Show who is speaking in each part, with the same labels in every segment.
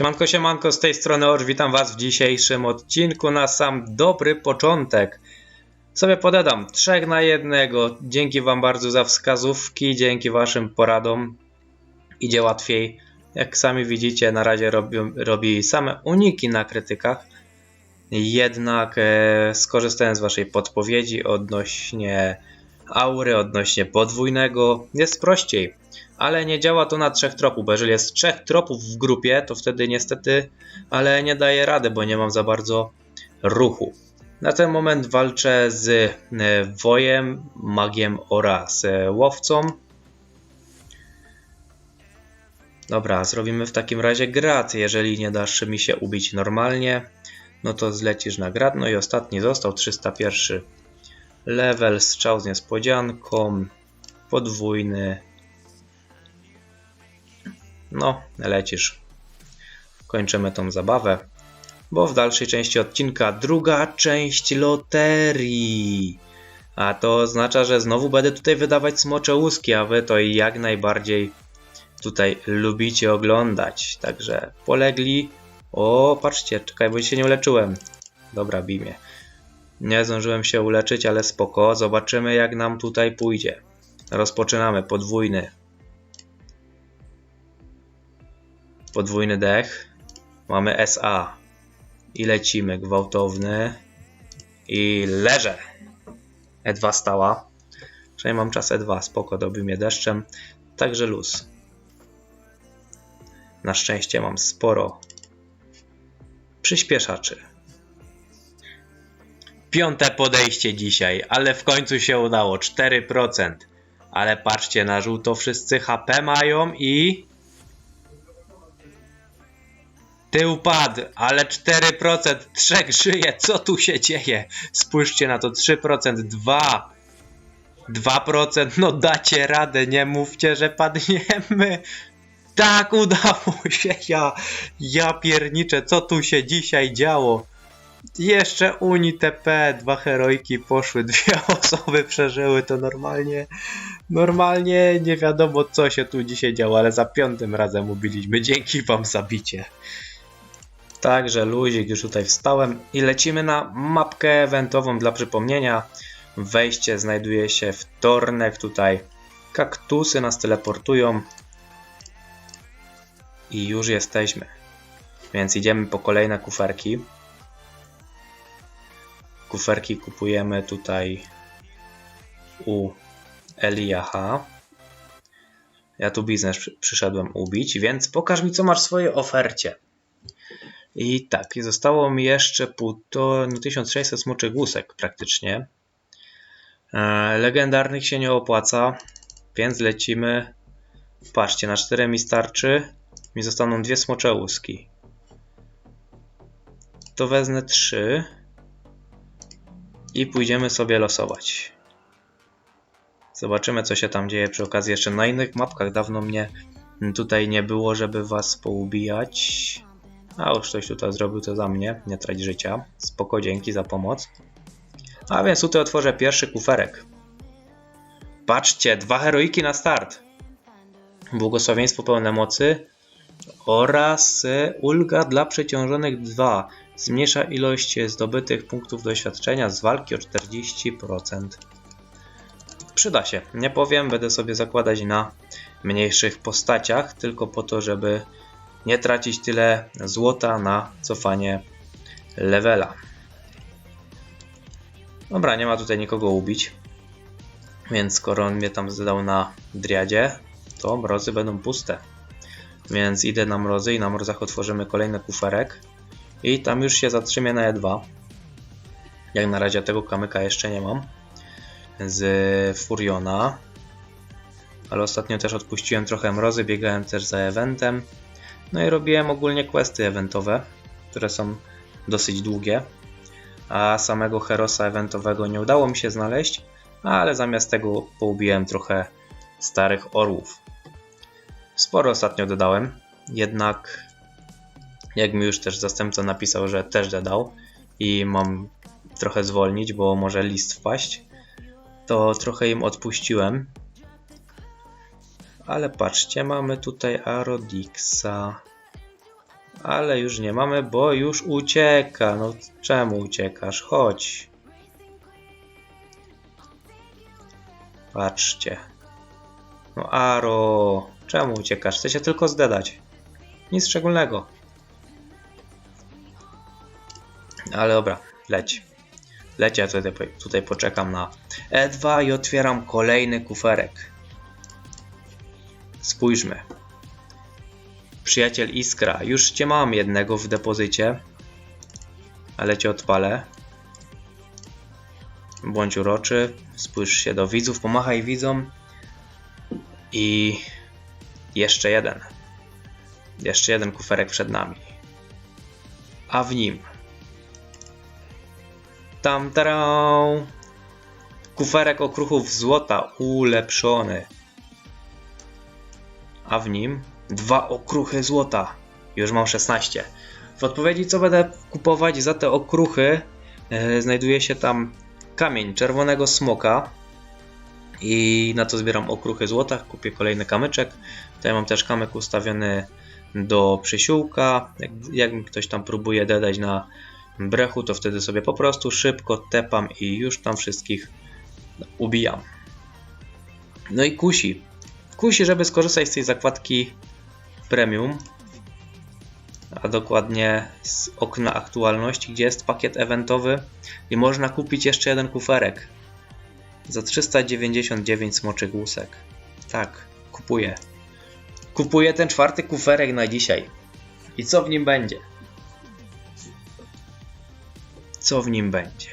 Speaker 1: Siemanko, siemanko, z tej strony Orz, witam was w dzisiejszym odcinku na sam dobry początek. Sobie podedam, trzech na jednego, dzięki wam bardzo za wskazówki, dzięki waszym poradom idzie łatwiej. Jak sami widzicie, na razie robi, robi same uniki na krytykach, jednak e, skorzystałem z waszej podpowiedzi odnośnie aury, odnośnie podwójnego, jest prościej ale nie działa to na trzech tropów, bo jeżeli jest trzech tropów w grupie, to wtedy niestety, ale nie daję rady, bo nie mam za bardzo ruchu. Na ten moment walczę z e, wojem, magiem oraz e, łowcą. Dobra, zrobimy w takim razie grat. Jeżeli nie dasz mi się ubić normalnie, no to zlecisz na grat. No i ostatni został 301 level, strzał z niespodzianką, podwójny no, lecisz. Kończymy tą zabawę, bo w dalszej części odcinka druga część loterii. A to oznacza, że znowu będę tutaj wydawać smocze łuski, a wy to jak najbardziej tutaj lubicie oglądać. Także polegli. O, patrzcie, czekaj, bo się nie uleczyłem. Dobra, bimie. Nie zdążyłem się uleczyć, ale spoko. Zobaczymy, jak nam tutaj pójdzie. Rozpoczynamy podwójny podwójny dech. Mamy SA. I lecimy. Gwałtowny. I leżę. E2 stała. Przynajmniej mam czas E2. Spoko, dobił mnie deszczem. Także luz. Na szczęście mam sporo przyspieszaczy. Piąte podejście dzisiaj, ale w końcu się udało. 4%. Ale patrzcie, na żółto wszyscy HP mają i Tył padł, ale 4%, trzech żyje, co tu się dzieje? Spójrzcie na to, 3%, 2, 2%, no dacie radę, nie mówcie, że padniemy. Tak, udało się, ja, ja pierniczę, co tu się dzisiaj działo? Jeszcze Uni TP, dwa heroiki poszły, dwie osoby przeżyły, to normalnie, normalnie nie wiadomo co się tu dzisiaj działo, ale za piątym razem ubiliśmy, dzięki wam za bicie. Także luzik, już tutaj wstałem i lecimy na mapkę eventową dla przypomnienia. Wejście znajduje się w tornek tutaj. Kaktusy nas teleportują. I już jesteśmy. Więc idziemy po kolejne kuferki. Kuferki kupujemy tutaj u Eliaha. Ja tu biznes przy- przyszedłem ubić, więc pokaż mi co masz w swojej ofercie. I tak, zostało mi jeszcze półtora, no 1600 smoczych łusek praktycznie. E, legendarnych się nie opłaca, więc lecimy. Patrzcie, na 4 mi starczy. Mi zostaną dwie smocze łuski. To wezmę 3 i pójdziemy sobie losować. Zobaczymy, co się tam dzieje przy okazji jeszcze na innych mapkach. Dawno mnie tutaj nie było, żeby was poubijać. A już ktoś tutaj zrobił to za mnie, nie trać życia. Spoko, dzięki za pomoc. A więc tutaj otworzę pierwszy kuferek. Patrzcie, dwa heroiki na start. Błogosławieństwo pełne mocy oraz e, ulga dla przeciążonych 2. Zmniejsza ilość zdobytych punktów doświadczenia z walki o 40%. Przyda się. Nie powiem, będę sobie zakładać na mniejszych postaciach, tylko po to, żeby nie tracić tyle złota na cofanie levela. Dobra, nie ma tutaj nikogo ubić. Więc skoro on mnie tam zdał na driadzie, to mrozy będą puste. Więc idę na mrozy i na mrozach otworzymy kolejny kuferek. I tam już się zatrzymię na E2. Jak na razie tego kamyka jeszcze nie mam. Z Furiona. Ale ostatnio też odpuściłem trochę mrozy, biegałem też za eventem. No i robiłem ogólnie questy eventowe, które są dosyć długie. A samego Herosa eventowego nie udało mi się znaleźć, ale zamiast tego poubiłem trochę starych orłów. Sporo ostatnio dodałem, jednak jak mi już też zastępca napisał, że też dodał i mam trochę zwolnić, bo może list wpaść, to trochę im odpuściłem. Ale patrzcie, mamy tutaj Arodixa. Ale już nie mamy, bo już ucieka. No czemu uciekasz? Chodź. Patrzcie. No Aro, czemu uciekasz? Chcę się tylko zdedać. Nic szczególnego. Ale dobra, leć. Leć, ja tutaj, tutaj poczekam na E2 i otwieram kolejny kuferek. Spójrzmy. Przyjaciel Iskra. Już cię mam jednego w depozycie. Ale cię odpalę. Bądź uroczy. Spójrz się do widzów. Pomachaj widzom. I jeszcze jeden. Jeszcze jeden kuferek przed nami. A w nim. Tam tarą. Kuferek okruchów złota ulepszony. A w nim dwa okruchy złota. Już mam 16. W odpowiedzi co będę kupować za te okruchy e, znajduje się tam kamień czerwonego smoka i na to zbieram okruchy złota, kupię kolejny kamyczek. Tutaj mam też kamyk ustawiony do przysiółka. Jak, jak ktoś tam próbuje dodać na brechu, to wtedy sobie po prostu szybko tepam i już tam wszystkich ubijam. No i kusi. Kusi, żeby skorzystać z tej zakładki premium, a dokładnie z okna aktualności, gdzie jest pakiet eventowy i można kupić jeszcze jeden kuferek za 399 smoczych łusek. Tak, kupuję. Kupuję ten czwarty kuferek na dzisiaj. I co w nim będzie? Co w nim będzie?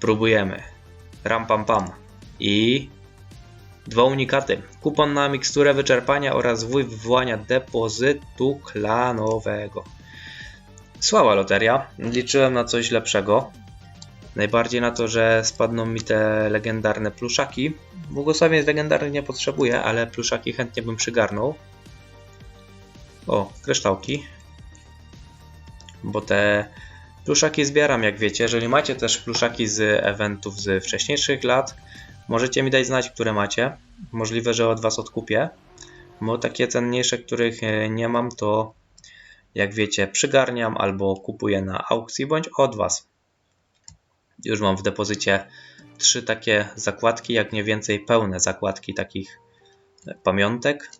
Speaker 1: Próbujemy. Ram pam pam. I dwa unikaty. Kupon na miksturę wyczerpania oraz wuj wywołania depozytu klanowego. Słaba loteria. Liczyłem na coś lepszego. Najbardziej na to, że spadną mi te legendarne pluszaki. Błogosławień legendarnych nie potrzebuję, ale pluszaki chętnie bym przygarnął. O, kryształki. Bo te pluszaki zbieram, jak wiecie. Jeżeli macie też pluszaki z eventów z wcześniejszych lat, możecie mi dać znać, które macie. Możliwe, że od Was odkupię. Bo takie cenniejsze, których e, nie mam, to jak wiecie, przygarniam albo kupuję na aukcji bądź od Was. Już mam w depozycie trzy takie zakładki, jak nie więcej pełne zakładki takich pamiątek.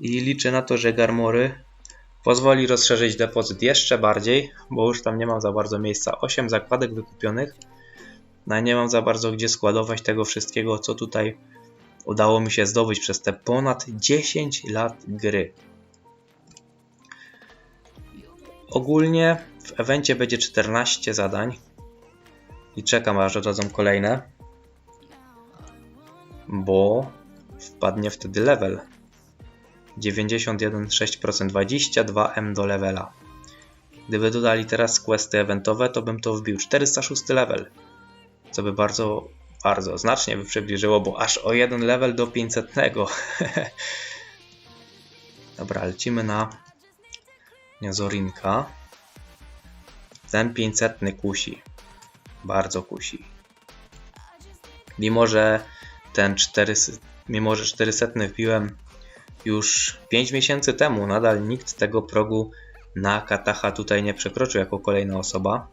Speaker 1: I liczę na to, że Garmory pozwoli rozszerzyć depozyt jeszcze bardziej, bo już tam nie mam za bardzo miejsca. 8 zakładek wykupionych. No nie mam za bardzo gdzie składować tego wszystkiego, co tutaj udało mi się zdobyć przez te ponad 10 lat gry. Ogólnie w evencie będzie 14 zadań i czekam aż dodadzą kolejne, bo wpadnie wtedy level 91,6% 22M do levela. Gdyby dodali teraz questy eventowe, to bym to wbił 406 level, co by bardzo, bardzo znacznie by przybliżyło, bo aż o jeden level do 500. Dobra, lecimy na Zorinka. Ten 500 kusi. Bardzo kusi. Mimo, że ten 400, mimo, że 400 wbiłem już 5 miesięcy temu, nadal nikt tego progu na Kataha tutaj nie przekroczył jako kolejna osoba.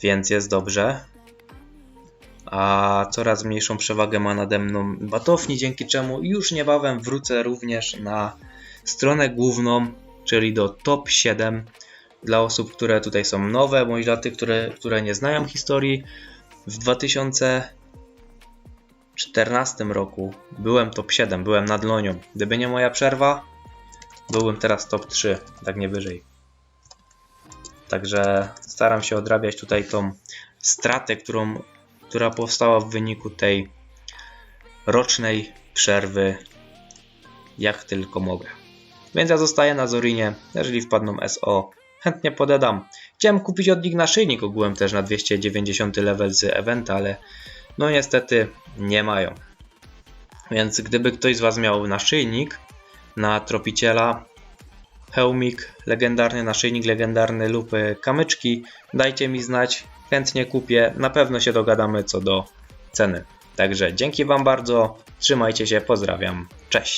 Speaker 1: Więc jest dobrze. A coraz mniejszą przewagę ma nade mną Batofni, dzięki czemu już niebawem wrócę również na stronę główną, czyli do top 7 dla osób, które tutaj są nowe, bądź dla tych, które, które nie znają historii. W 2014 roku byłem top 7, byłem nad Lonią. Gdyby nie moja przerwa, byłbym teraz top 3, tak nie wyżej. Także staram się odrabiać tutaj tą stratę, którą, która powstała w wyniku tej rocznej przerwy, jak tylko mogę. Więc ja zostaję na Zorinie, jeżeli wpadną SO, chętnie podedam. Chciałem kupić od nich naszyjnik ogółem też na 290 level z eventa, ale no niestety nie mają. Więc gdyby ktoś z Was miał naszyjnik na tropiciela, hełmik, legendarny naszyjnik, legendarny lub kamyczki, dajcie mi znać, chętnie kupię, na pewno się dogadamy co do ceny. Także dzięki Wam bardzo, trzymajcie się, pozdrawiam, cześć!